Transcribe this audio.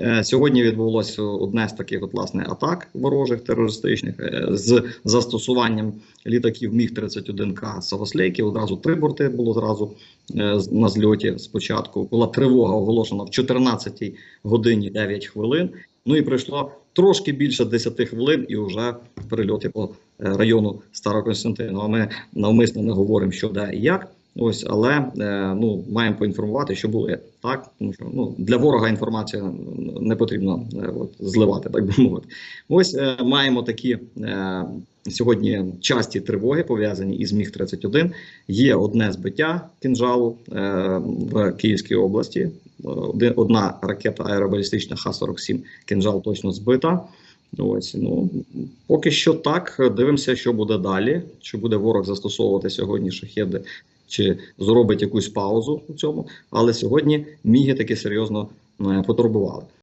Е, Сьогодні відбулося одне з таких от, власне атак ворожих терористичних е, з застосуванням літаків Міг 31 к Савослейки. Одразу три борти було зразу е, на зльоті. Спочатку була тривога оголошена в 14 годині 9 хвилин. Ну і пройшло трошки більше 10 хвилин, і вже прильоти по району Староконстантинова. Ми навмисно не говоримо, що де і як. Ось, але е, ну маємо поінформувати, що були так. Тому що ну для ворога інформація не потрібно е, от, зливати, так би мовити. Ось е, маємо такі сьогодні часті тривоги пов'язані із Міг 31 Є одне збиття кінжалу в Київській області. Одна ракета аеробалістична Х-47 кінжал точно збита. Ось ну поки що так. Дивимося, що буде далі. Чи буде ворог застосовувати сьогодні шахеди, чи зробить якусь паузу у цьому. Але сьогодні міги таки серйозно е, потурбували.